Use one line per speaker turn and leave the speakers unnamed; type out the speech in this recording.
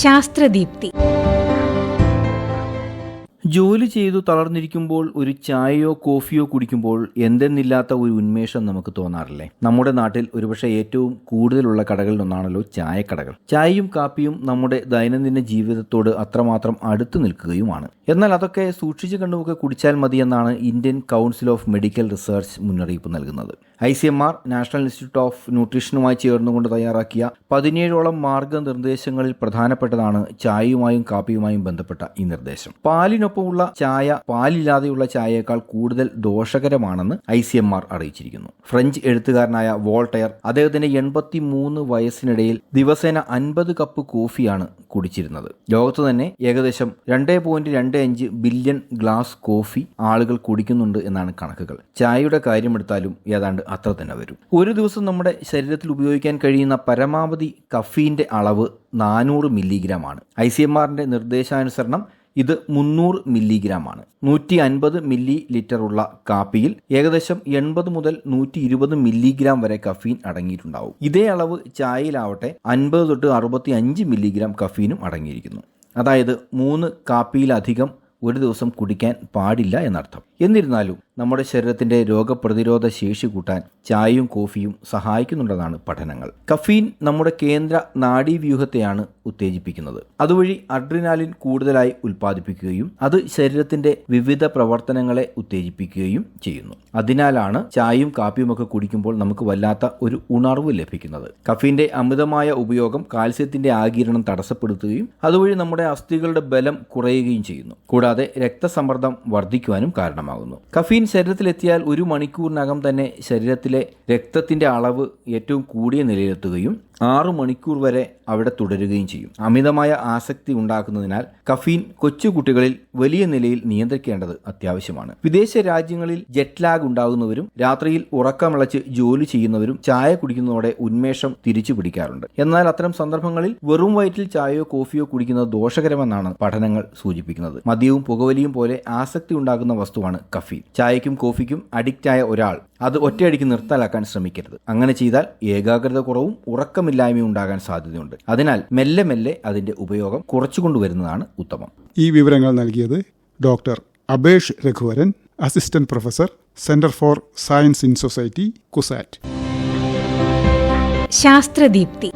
ശാസ്ത്രദീപ്തി.
ജോലി ചെയ്തു തളർന്നിരിക്കുമ്പോൾ ഒരു ചായയോ കോഫിയോ കുടിക്കുമ്പോൾ എന്തെന്നില്ലാത്ത ഒരു ഉന്മേഷം നമുക്ക് തോന്നാറില്ലേ? നമ്മുടെ നാട്ടിൽ ഒരുപക്ഷെ ഏറ്റവും കൂടുതലുള്ള കടകളിലൊന്നാണല്ലോ ചായക്കടകൾ. ചായയും കാപ്പിയും നമ്മുടെ ദൈനംദിന ജീവിതത്തോട് അത്രമാത്രം അടുത്തു നിൽക്കുകയുമാണ്. എന്നാൽ അതൊക്കെ സൂക്ഷിച്ചു കണ്ടുമൊക്കെ കുടിച്ചാൽ മതിയെന്നാണ് Indian council of medical research മുന്നറിയിപ്പ് നൽകുന്നത്. I C M R national institute of ന്യൂട്രീഷനുമായി ചേർന്നുകൊണ്ട് തയ്യാറാക്കിയ പതിനേഴോളം മാർഗനിർദ്ദേശങ്ങളിൽ പ്രധാനപ്പെട്ടതാണ് ചായയുമായും കാപ്പിയുമായും ബന്ധപ്പെട്ട ഈ നിർദ്ദേശം. പാലിനൊപ്പമുള്ള ചായ പാലില്ലാതെയുള്ള ചായയേക്കാൾ കൂടുതൽ ദോഷകരമാണെന്ന് ഐ സി എം ആർ അറിയിച്ചിരിക്കുന്നു. ഫ്രഞ്ച് എഴുത്തുകാരനായ വോൾട്ടയർ അദ്ദേഹത്തിന്റെ എൺപത്തി മൂന്ന് വയസ്സിനിടയിൽ ദിവസേന അൻപത് കപ്പ് കോഫിയാണ് കുടിച്ചിരുന്നത്. ലോകത്ത് തന്നെ ഏകദേശം രണ്ട് പോയിന്റ് രണ്ട് അഞ്ച് ബില്യൺ ഗ്ലാസ് കോഫി ആളുകൾ കുടിക്കുന്നുണ്ട് എന്നാണ് കണക്കുകൾ. ചായയുടെ കാര്യമെടുത്താലും ഏതാണ്ട് അത്ര തന്നെ വരും. ഒരു ദിവസം നമ്മുടെ ശരീരത്തിൽ ഉപയോഗിക്കാൻ കഴിയുന്ന പരമാവധി കഫീന്റെ അളവ് നാനൂറ് മില്ലിഗ്രാം ആണ്. ഐ സി എം ആറിന്റെ നിർദ്ദേശാനുസരണം ഇത് മുന്നൂറ് മില്ലിഗ്രാം ആണ് നൂറ്റി അൻപത് മില്ലി ലിറ്റർ ഉള്ള കാപ്പിയിൽ ഏകദേശം എൺപത് മുതൽ നൂറ്റി ഇരുപത് മില്ലിഗ്രാം വരെ കഫീൻ അടങ്ങിയിട്ടുണ്ടാവും. ഇതേ അളവ് ചായയിലാവട്ടെ അൻപത് തൊട്ട് അറുപത്തി അഞ്ച് മില്ലിഗ്രാം കഫീനും അടങ്ങിയിരിക്കുന്നു. അതായത് മൂന്ന് കാപ്പിയിലധികം ഒരു ദിവസം കുടിക്കാൻ പാടില്ല എന്നർത്ഥം. എന്നിരുന്നാലും നമ്മുടെ ശരീരത്തിന്റെ രോഗപ്രതിരോധ ശേഷി കൂട്ടാൻ ചായയും കോഫിയും സഹായിക്കുന്നുണ്ടെന്നാണ് പഠനങ്ങൾ. കഫീൻ നമ്മുടെ കേന്ദ്ര നാഡീവ്യൂഹത്തെയാണ് ഉത്തേജിപ്പിക്കുന്നത്. അതുവഴി അഡ്രിനാലിൻ കൂടുതലായി ഉൽപ്പാദിപ്പിക്കുകയും അത് ശരീരത്തിന്റെ വിവിധ പ്രവർത്തനങ്ങളെ ഉത്തേജിപ്പിക്കുകയും ചെയ്യുന്നു. അതിനാലാണ് ചായയും കാപ്പിയും ഒക്കെ കുടിക്കുമ്പോൾ നമുക്ക് വല്ലാത്ത ഒരു ഉണർവ് ലഭിക്കുന്നത്. കഫീന്റെ അമിതമായ ഉപയോഗം കാൽസ്യത്തിന്റെ ആകിരണം തടസ്സപ്പെടുത്തുകയും അതുവഴി നമ്മുടെ അസ്ഥികളുടെ ബലം കുറയുകയും ചെയ്യുന്നു. കൂടാതെ രക്തസമ്മർദ്ദം വർദ്ധിക്കുവാനും കാരണമാകുന്നു കഫീൻ ശരീരത്തിലെത്തിയാൽ ഒരു മണിക്കൂറിനകം തന്നെ ശരീരത്തിലെ രക്തത്തിന്റെ അളവ് ഏറ്റവും കൂടിയ നിലയിലെത്തുകയും ആറു മണിക്കൂർ വരെ അവിടെ തുടരുകയും ചെയ്യും. അമിതമായ ആസക്തി ഉണ്ടാക്കുന്നതിനാൽ കഫീൻ കൊച്ചുകുട്ടികളിൽ വലിയ നിലയിൽ നിയന്ത്രിക്കേണ്ടത് അത്യാവശ്യമാണ്. വിദേശ രാജ്യങ്ങളിൽ ജെറ്റ് ലാഗ് ഉണ്ടാകുന്നവരും രാത്രിയിൽ ഉറക്കമിളച്ച് ജോലി ചെയ്യുന്നവരും ചായ കുടിക്കുന്നതോടെ ഉന്മേഷം തിരിച്ചു പിടിക്കാറുണ്ട്. എന്നാൽ അത്തരം സന്ദർഭങ്ങളിൽ വെറും വയറ്റിൽ ചായയോ കോഫിയോ കുടിക്കുന്നത് ദോഷകരമെന്നാണ് പഠനങ്ങൾ സൂചിപ്പിക്കുന്നത്. മദ്യവും പുകവലിയും പോലെ ആസക്തി ഉണ്ടാകുന്ന വസ്തുവാണ് കഫീൻ ചായക്കും കോഫിക്കും അഡിക്റ്റായ ഒരാൾ അത് ഒറ്റയടിക്ക് നിർത്തലാക്കാൻ ശ്രമിക്കരുത്. അങ്ങനെ ചെയ്താൽ ഏകാഗ്രത കുറവും ഉറക്കമില്ലായ്മയും ഉണ്ടാകാൻ സാധ്യതയുണ്ട്. അതിനാൽ മെല്ലെ മെല്ലെ അതിന്റെ ഉപയോഗം കുറച്ചുകൊണ്ടുവരുന്നതാണ് ഉത്തമം.
ഈ വിവരങ്ങൾ നൽകിയത് doctor Abhesh Raghuvaran assistant professor centre for science in society CUSAT.
Sasthradeepthi.